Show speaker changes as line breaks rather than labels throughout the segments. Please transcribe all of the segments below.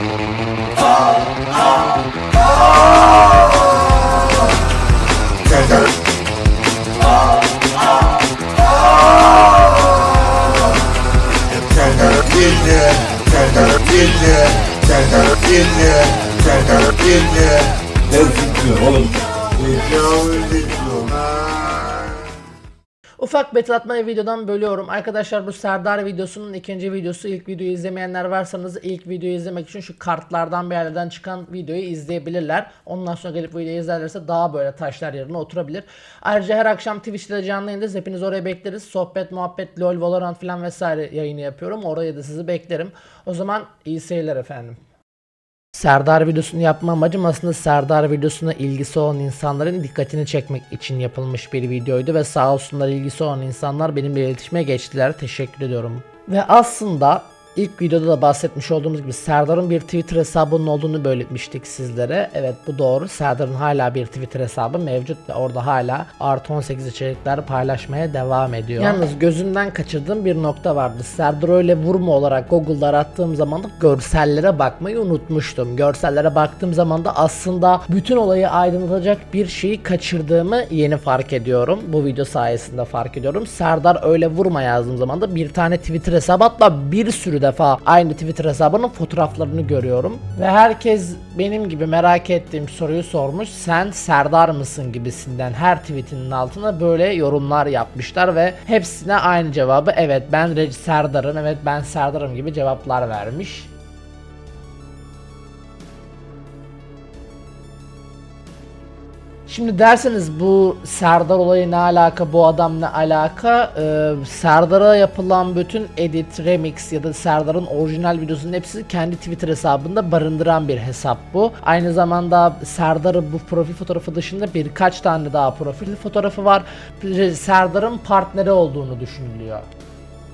Oğlum. Ne oğlum? Ufak battle atmayı videodan bölüyorum. Arkadaşlar bu Serdar videosunun ikinci videosu. İlk videoyu izlemeyenler varsanız ilk videoyu izlemek için şu kartlardan bir yerlerden çıkan videoyu izleyebilirler. Ondan sonra gelip videoyu izlerlerse daha böyle taşlar yerine oturabilir. Ayrıca her akşam Twitch'te canlı yayındayız. Hepiniz oraya bekleriz. Sohbet, muhabbet, lol, valorant falan vesaire yayını yapıyorum. Oraya da sizi beklerim. O zaman iyi seyirler efendim. Serdar videosunu yapma amacım aslında Serdar videosuna ilgisi olan insanların dikkatini çekmek için yapılmış bir videoydu ve sağ olsunlar ilgisi olan insanlar benimle iletişime geçtiler. Teşekkür ediyorum. Ve aslında ilk videoda da bahsetmiş olduğumuz gibi Serdar'ın bir Twitter hesabının olduğunu belirtmiştik sizlere. Evet bu doğru. Serdar'ın hala bir Twitter hesabı mevcut ve orada hala artı 18 içerikler paylaşmaya devam ediyor. Yalnız gözümden kaçırdığım bir nokta vardı. Serdar öyle vurma olarak Google'da arattığım zaman görsellere bakmayı unutmuştum. Görsellere baktığım zaman da aslında bütün olayı aydınlatacak bir şeyi kaçırdığımı yeni fark ediyorum. Bu video sayesinde fark ediyorum. Serdar öyle vurma yazdığım zaman da bir tane Twitter hesabı hatta bir sürü defa aynı Twitter hesabının fotoğraflarını görüyorum. Ve herkes benim gibi merak ettiğim soruyu sormuş. Sen Serdar mısın gibisinden her tweetinin altına böyle yorumlar yapmışlar ve hepsine aynı cevabı evet ben Reg Serdar'ım evet ben Serdar'ım gibi cevaplar vermiş. Şimdi derseniz bu Serdar olayı ne alaka, bu adam ne alaka? Ee, Serdar'a yapılan bütün edit, remix ya da Serdar'ın orijinal videosunun hepsi kendi Twitter hesabında barındıran bir hesap bu. Aynı zamanda Serdar'ın bu profil fotoğrafı dışında birkaç tane daha profil fotoğrafı var. Serdar'ın partneri olduğunu düşünülüyor.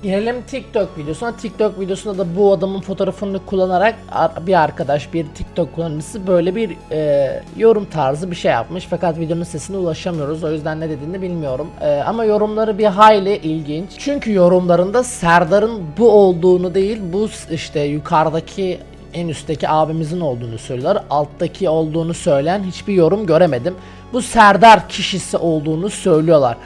Gelelim TikTok videosuna. TikTok videosunda da bu adamın fotoğrafını kullanarak ar- bir arkadaş, bir TikTok kullanıcısı böyle bir e, yorum tarzı bir şey yapmış. Fakat videonun sesine ulaşamıyoruz. O yüzden ne dediğini bilmiyorum. E, ama yorumları bir hayli ilginç. Çünkü yorumlarında Serdar'ın bu olduğunu değil, bu işte yukarıdaki en üstteki abimizin olduğunu söylüyorlar. Alttaki olduğunu söyleyen hiçbir yorum göremedim. Bu Serdar kişisi olduğunu söylüyorlar.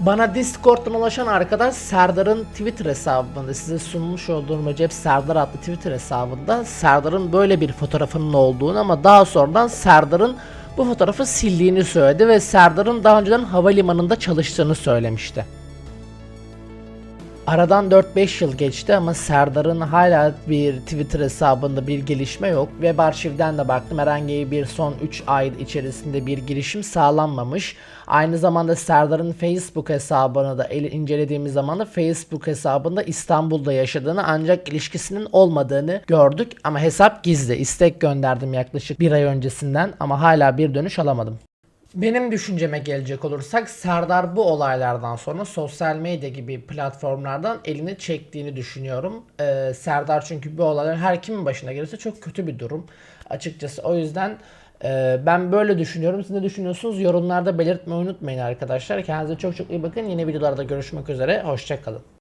Bana Discord'dan ulaşan arkadaş Serdar'ın Twitter hesabında size sunmuş olduğum Recep Serdar adlı Twitter hesabında Serdar'ın böyle bir fotoğrafının olduğunu ama daha sonradan Serdar'ın bu fotoğrafı sildiğini söyledi ve Serdar'ın daha önceden havalimanında çalıştığını söylemişti. Aradan 4-5 yıl geçti ama Serdar'ın hala bir Twitter hesabında bir gelişme yok. Web arşivden de baktım herhangi bir son 3 ay içerisinde bir girişim sağlanmamış. Aynı zamanda Serdar'ın Facebook hesabını da ele- incelediğimiz zaman da Facebook hesabında İstanbul'da yaşadığını ancak ilişkisinin olmadığını gördük. Ama hesap gizli. İstek gönderdim yaklaşık bir ay öncesinden ama hala bir dönüş alamadım. Benim düşünceme gelecek olursak Serdar bu olaylardan sonra sosyal medya gibi platformlardan elini çektiğini düşünüyorum. Ee, Serdar çünkü bu olaylar her kimin başına gelirse çok kötü bir durum açıkçası. O yüzden e, ben böyle düşünüyorum. Siz ne düşünüyorsunuz? Yorumlarda belirtmeyi unutmayın arkadaşlar. Kendinize çok çok iyi bakın. Yeni videolarda görüşmek üzere. Hoşçakalın.